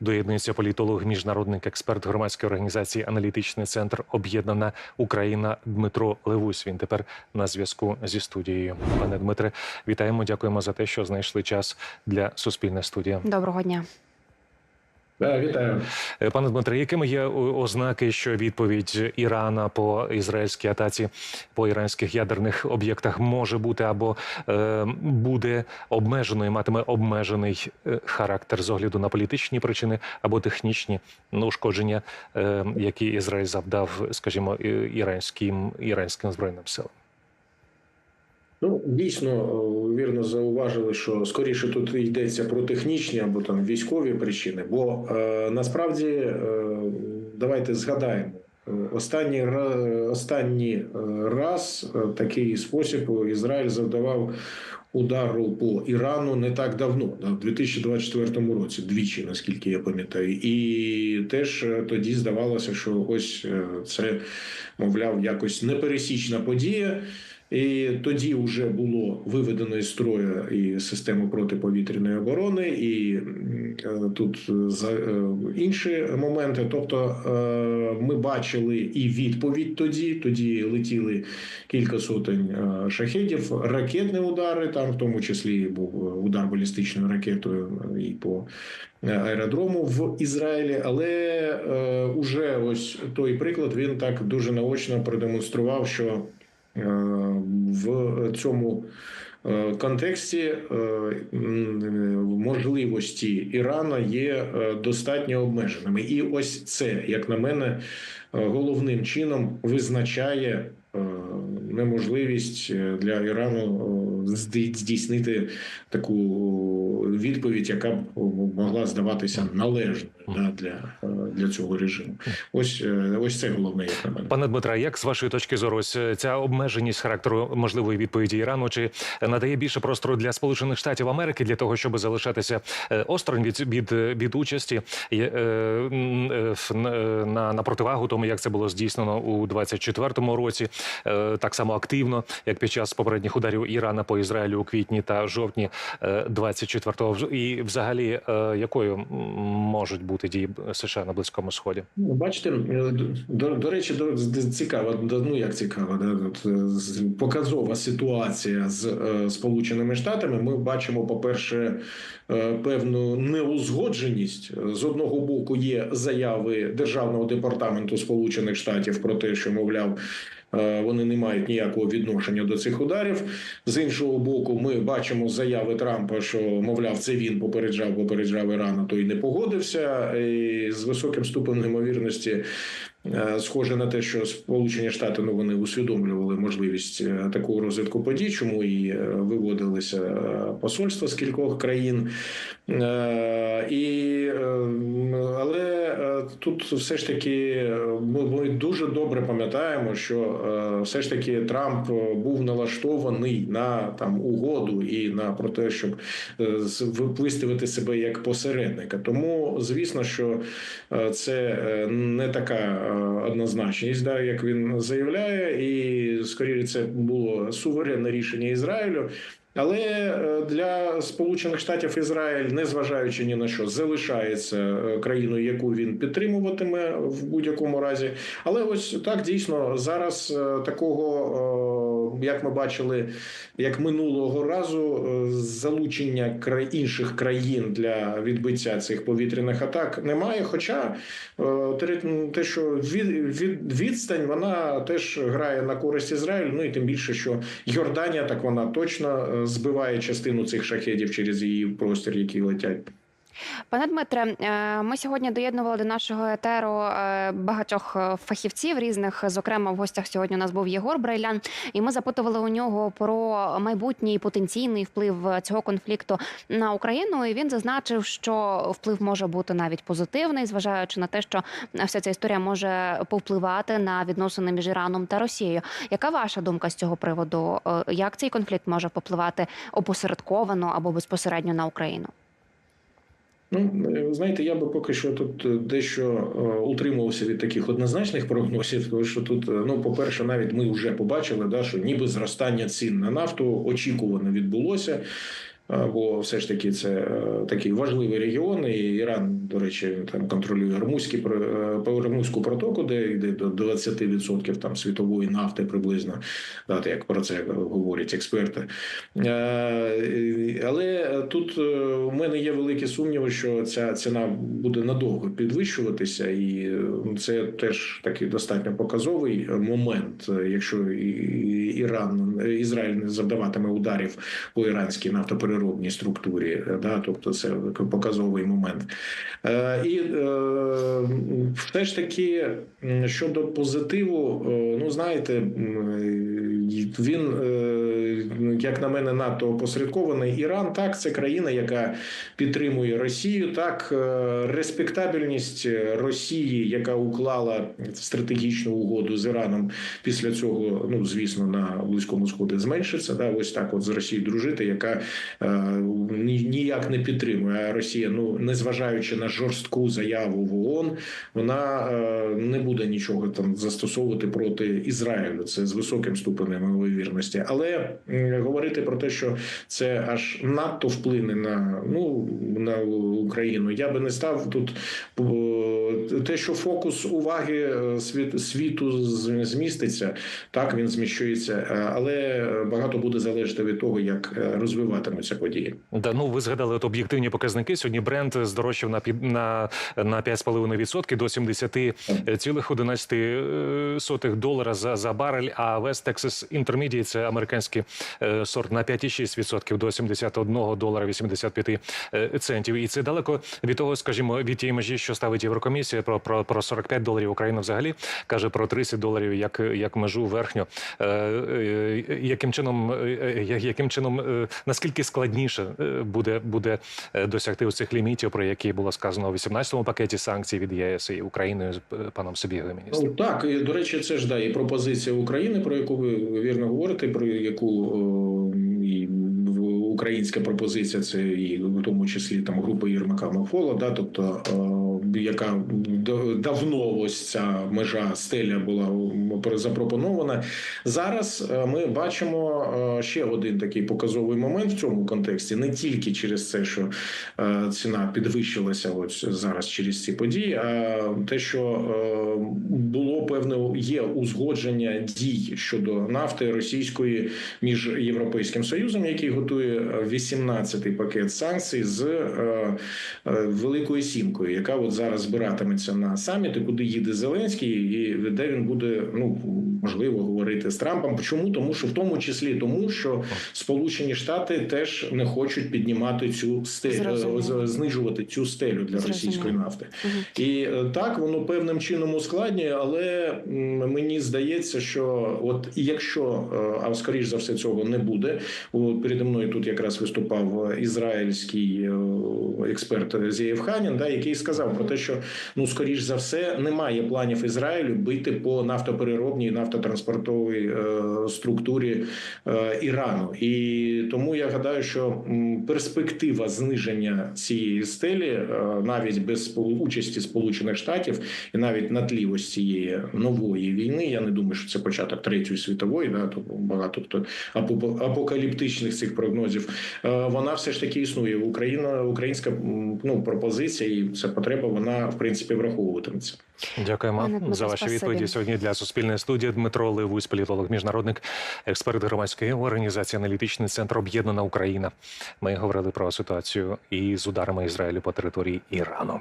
Доєднується політолог, міжнародник, експерт громадської організації Аналітичний центр Об'єднана Україна Дмитро Левусь. Він тепер на зв'язку зі студією. Пане Дмитре, вітаємо. Дякуємо за те, що знайшли час для суспільне студія. Доброго дня. Да, вітаю. Е, Пане Дмитре, якими є ознаки, що відповідь Ірана по ізраїльській атаці по іранських ядерних об'єктах може бути або е, буде обмеженою, матиме обмежений е, характер з огляду на політичні причини або технічні ушкодження, е, які Ізраїль завдав, скажімо, іранським іранським збройним силам? Ну дійсно вірно зауважили, що скоріше тут йдеться про технічні або там військові причини. Бо е, насправді е, давайте згадаємо. е, Останній останній е, раз е, такий спосіб Ізраїль завдавав удару по Ірану не так давно, да, в 2024 році, двічі, наскільки я пам'ятаю, і теж тоді здавалося, що ось це мовляв якось непересічна подія. І тоді вже було виведено із строю і систему протиповітряної оборони, і е, тут е, е, інші моменти. Тобто ми бачили і відповідь тоді. Тоді летіли кілька сотень шахедів, ракетні удари. Там в тому числі був удар балістичною ракетою і по аеродрому в Ізраїлі. Але уже ось той приклад він так дуже наочно продемонстрував, що в цьому е, контексті е, можливості Ірана є е, достатньо обмеженими, і ось це, як на мене, е, головним чином визначає е, неможливість е, для Ірану е, здійснити таку відповідь, яка б могла здаватися належною да, для, е, для цього режиму. Ось е, ось це головне, як на мене. Пане Дмитре, як з вашої точки зору, ось е, ця обмеженість характеру можливої відповіді Ірану чи надає більше простору для Сполучених Штатів Америки для того, щоб залишатися осторонь від від, від участі на, на противагу тому, як це було здійснено у 24-му році, так само активно, як під час попередніх ударів Ірана по Ізраїлю у квітні та жовтні е, 24-го. І взагалі, е, якою можуть бути дії США на близькому сході? Ну, бачите, е, до, до речі, до, до- ну як цікава, да, е, показова ситуація з Сполученими Штатами. Ми бачимо, по-перше, е, певну неузгодженість. З одного боку, є заяви Державного департаменту Сполучених Штатів про те, що мовляв. Вони не мають ніякого відношення до цих ударів. З іншого боку, ми бачимо заяви Трампа, що мовляв, це він попереджав, попереджав Ірана, то той не погодився. І з високим ступенем ймовірності Е, Схоже на те, що Сполучені Штати ну вони усвідомлювали можливість е, такого розвитку подій, чому і е, виводилися посольства з кількох країн. І, але тут все ж таки е, ми, дуже добре пам'ятаємо, що е, все ж таки Трамп е, був налаштований на там угоду і на про те, щоб виставити себе як посередника. Тому звісно, що це не така однозначність, да, як він заявляє, і скоріше це було суверенне рішення Ізраїлю. Але е, для Сполучених Штатів Ізраїль, незважаючи ні на що, залишається е, країною, яку він підтримуватиме в будь-якому разі. Але ось так дійсно зараз е, такого, як ми бачили, як минулого разу, е, залучення інших країн для відбиття цих повітряних атак немає. Хоча е, те- що від, від, відстань, вона теж грає на користь Ізраїлю. Ну і тим більше, що Йорданія так вона точно е, збиває частину цих шахедів через її простір, які летять. Пане Дмитре, е, ми сьогодні доєднували до нашого етеру е, багатьох е, фахівців різних. Зокрема, в гостях сьогодні у нас був Єгор Брайлян, і ми запитували у нього про майбутній потенційний вплив цього конфлікту на Україну. І він зазначив, що вплив може бути навіть позитивний, зважаючи на те, що вся ця історія може повпливати на відносини між Іраном та Росією. Яка ваша думка з цього приводу? Як цей конфлікт може попливати опосередковано або безпосередньо на Україну? Ну, е, знаєте, я би поки що тут е, дещо е, утримувався від таких однозначних прогнозів, тому що тут, ну, по-перше, навіть ми вже побачили, да, що ніби зростання цін на нафту очікувано відбулося. Е, бо все ж таки це е, такий важливий регіон. І Іран, до речі, там контролює Гормузькі про- е, Гормузьку протоку, де йде до 20% там світової нафти приблизно, да, як про це говорять експерти. Але тут у мене є великі сумніви, що ця ціна буде надовго підвищуватися, і це теж такий достатньо показовий момент, якщо Іран Ізраїль не завдаватиме ударів по іранській нафтопереробній структурі, е, да, тобто це показовий момент. Е, І е, все ж таки щодо позитиву, ну знаєте, він е, як на мене надто опосередкований. Іран так це країна, яка підтримує Росію. Так, респектабельність Росії, яка уклала стратегічну угоду з Іраном, після цього, ну звісно, на близькому сході зменшиться. Да, ось так, от з Росією дружити, яка ніяк не підтримує. Росія, ну незважаючи на жорстку заяву в ООН, вона е, не буде нічого там застосовувати проти Ізраїлю. Це з високим ступенем ймовірності. Але говорити про те, що це аж надто вплине на ну на Україну, я би не став тут. Те, що фокус уваги е, світу зміститься, так він зміщується, е, але багато буде залежати від того, як е, розвиватимуться події. Да, ну ви згадали от об'єктивні показники. Сьогодні бренд здорожчав на на, на 5,5% до 70,11 долара за, за барель. А West Texas Intermediate, це американський сорт на 5,6% до 71 долара 85 е, центів. І це далеко від того, скажімо, від тієї межі, що ставить Єврокомісія про, про, про 45 доларів. Україна взагалі каже про 30 доларів як, як межу верхню. Е, е, яким чином, е, е, яким чином, е, наскільки складніше е, буде, буде досягти оцих лімітів, про які було сказано у 18-му пакеті санкцій від єС і Україною з паном Собігою, міністром? Ну, так, до речі, це ж да, і пропозиція України, про яку ви вірно говорите, про яку о, українська пропозиція, це і в тому числі там група Єрмака Махола, да, тобто яка давно ось ця межа стеля була запропонована. Зараз е, ми бачимо е, ще один такий показовий момент в цьому контексті, не тільки через це, що е, ціна підвищилася ось зараз через ці події, а те, що було певне є узгодження дій щодо нафти російської між Європейським Союзом, який готує 18-й пакет санкцій з Великою Сімкою, яка зараз збиратиметься на саміти, куди їде Зеленський, і де він буде ну можливо говорити з Трампом. Чому тому, що в тому числі тому, що Сполучені Штати теж не хочуть піднімати цю стелю, знижувати цю стелю для Зрозуміло. російської нафти. І е, так воно певним чином ускладнює, але мені здається, що от якщо е, а скоріш за все цього не буде, переді мною тут якраз виступав е, ізраїльський експерт Зієв Ханін, да, який сказав про те, що ну скоріш за все немає планів Ізраїлю бити по нафтопереробній і нафтотранспортовій е, структурі е, Ірану. І тому я гадаю, що перспектива зниження цієї стелі е, навіть без участі Сполучених Штатів і навіть на тлі ось цієї нової війни. Я не думаю, що це початок третьої світової, да то багато хто апо- апокаліптичних цих прогнозів. Вона все ж таки існує. Україна, українська ну пропозиція і ця потреба, вона в принципі враховуватиметься. Дякуємо за ваші відповіді сьогодні для Суспільної студії. Дмитро Левусь, політолог, міжнародник, експерт громадської організації Аналітичний центр Об'єднана Україна. Ми говорили про ситуацію із ударами Ізраїлю по території Ірану.